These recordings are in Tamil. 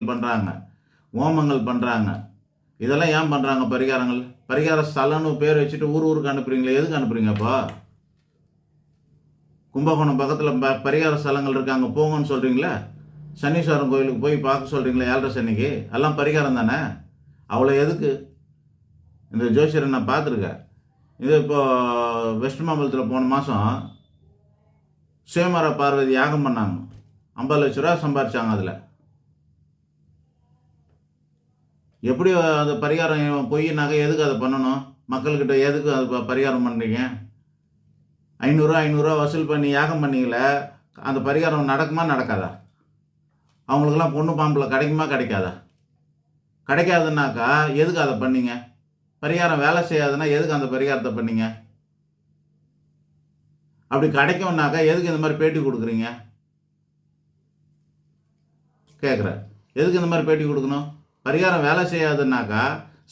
பண்ணுறாங்க ஓமங்கள் பண்ணுறாங்க இதெல்லாம் ஏன் பண்ணுறாங்க பரிகாரங்கள்? பரிகார ஸ்தலம்னு பேர் வச்சுட்டு ஊர் ஊருக்கு அனுப்புறீங்களே எதுக்கு அனுப்புறீங்கப்பா கும்பகோணம் பக்கத்தில் ப பரிகார ஸ்தலங்கள் இருக்காங்க அங்கே போங்கன்னு சொல்கிறீங்களே சனீஸ்வரன் கோயிலுக்கு போய் பார்க்க சொல்கிறீங்களே ஏழரை சனிக்கு எல்லாம் பரிகாரம் தானே? அவ்வளோ எதுக்கு? இந்த ஜோசியரை நான் பார்த்துருக்கேன். இது இப்போது வெஸ்ட் மாம்பலத்தில் போன மாதம் சுயமர பார்வதி யாகம் பண்ணாங்க. ஐம்பது லட்ச ரூபா சம்பாரிச்சாங்க அதில். எப்படி அது பரிகாரம் பொய் நகை எதுக்கு அதை பண்ணணும்? மக்கள்கிட்ட எதுக்கு அது ப- பரிகாரம் பண்ணுறீங்க ஐநூறுரூவா ஐநூறுரூவா வசூல் பண்ணி யாகம் பண்ணீங்களே அந்த பரிகாரம் நடக்குமா நடக்காதா? அவங்களுக்கெல்லாம் பொண்ணு பாம்பில் கிடைக்குமா கிடைக்காதா? கிடைக்காதுன்னாக்கா எதுக்கு அதை பண்ணீங்க? பரிகாரம் வேலை செய்யாதுன்னா எதுக்கு அந்த பரிகாரத்தை பண்ணீங்க? அப்படி கிடைக்கும்னாக்கா எதுக்கு இந்த மாதிரி பேட்டி கொடுக்குறீங்க? கேட்குறேன் எதுக்கு இந்த மாதிரி பேட்டி கொடுக்கணும்? பரிகாரம் வேலை செய்யாதுன்னாக்கா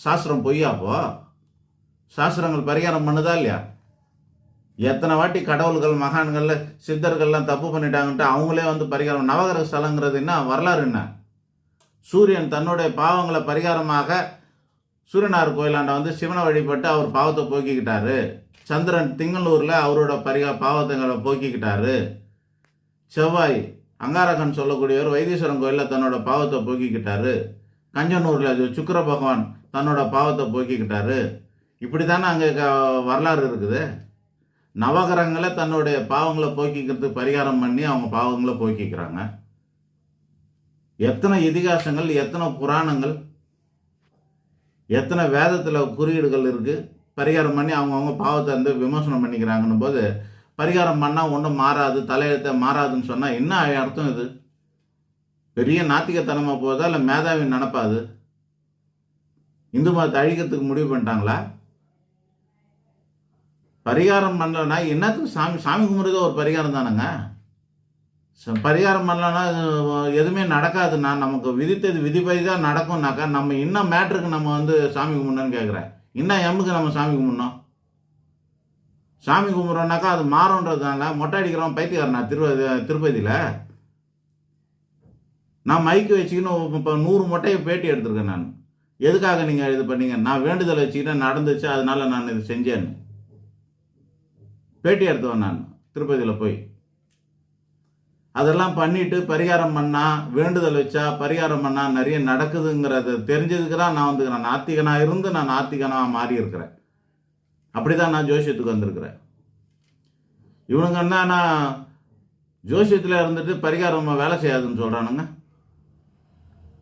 சாஸ்திரம் பொய்யாப்போ சாஸ்திரங்கள் பரிகாரம் பண்ணுதா இல்லையா? எத்தனை வாட்டி கடவுள்கள் மகான்கள் சித்தர்கள்லாம் தப்பு பண்ணிட்டாங்கன்ட்டு அவங்களே வந்து பரிகாரம் நவகிரக ஸ்தலங்கிறது என்ன வரலாறு என்ன? சூரியன் தன்னுடைய பாவங்களை பரிகாரமாக சூரியனார் கோயிலாண்ட வந்து சிவனை வழிபட்டு அவர் பாவத்தை போக்கிக்கிட்டாரு. சந்திரன் திங்களூரில் அவரோட பரிகா பாவத்தைங்களை போக்கிக்கிட்டாரு. செவ்வாய் அங்காரகன் சொல்லக்கூடியவர் வைத்தீஸ்வரன் கோயிலில் தன்னோட பாவத்தை போக்கிக்கிட்டாரு. கஞ்சனூரில் சுக்கர பகவான் தன்னோட பாவத்தை போக்கிக்கிட்டாரு. இப்படி தானே அங்கே வரலாறு இருக்குது. நவகிரகங்களை தன்னுடைய பாவங்களை போக்கிக்கிறதுக்கு பரிகாரம் பண்ணி அவங்க பாவங்களை போக்கிக்கிறாங்க. எத்தனை இதிகாசங்கள் எத்தனை புராணங்கள் எத்தனை வேதத்தில் குறியீடுகள் இருக்குது பரிகாரம் பண்ணி அவங்கவுங்க பாவத்தை வந்து விமர்சனம் பண்ணிக்கிறாங்கன்னும் போது பரிகாரம் பண்ணால் ஒன்றும் மாறாது தலையெழுத்த மாறாதுன்னு சொன்னால் என்ன அர்த்தம் இது? பெரிய நாத்திகத்தனமாக போதா இல்லை மேதாவி நினப்பாது இந்து மதத்தை அழிக்கிறதுக்கு முடிவு பண்ணிட்டாங்களா? பரிகாரம் பண்ணலன்னா என்னத்துக்கு சாமி சாமி கும்பிட்றது ஒரு பரிகாரம் தானேங்க? ச- பரிகாரம் பண்ணலன்னா எதுவுமே நடக்காதுண்ணா நமக்கு விதித்தது விதிப்படி தான் நடக்கும்னாக்கா நம்ம இன்னும் மேட்ருக்கு நம்ம வந்து சாமி கும்பிடணும்னு கேட்குறேன் இன்னும் எம்முக்கு நம்ம சாமி கும்பிடணும்? சாமி கும்பிட்றோம்னாக்கா அது மாறும்ன்றதுனால மொட்டை அடிக்கிறோம் பைத்தியக்காரனா திருப்பதி திருப்பதியில்? நான் மைக்கு வச்சுக்கின்னு இப்போ நூறு மொட்டையை பேட்டி எடுத்திருக்கேன் நான். எதுக்காக நீங்கள் இது பண்ணீங்க? நான் வேண்டுதல் வச்சுக்கிட்டு நடந்துச்சு அதனால நான் இது செஞ்சேன்னு. பேட்டி எடுத்தவன் நான் திருப்பதியில் போய். அதெல்லாம் பண்ணிட்டு பரிகாரம் பண்ணா வேண்டுதல் வச்சா பரிகாரம் பண்ணா நிறைய நடக்குதுங்கிறத தெரிஞ்சதுக்கு தான் நான் வந்துக்கிறேன் நாத்திகனாக இருந்து நான் நாத்திகனாக மாறி இருக்கிறேன். அப்படி தான் நான் ஜோசியத்துக்கு வந்திருக்கிறேன். இவனுங்கன்னா நான் ஜோசியத்தில் இருந்துட்டு பரிகாரம் வேலை செய்யாதுன்னு சொல்கிறானுங்க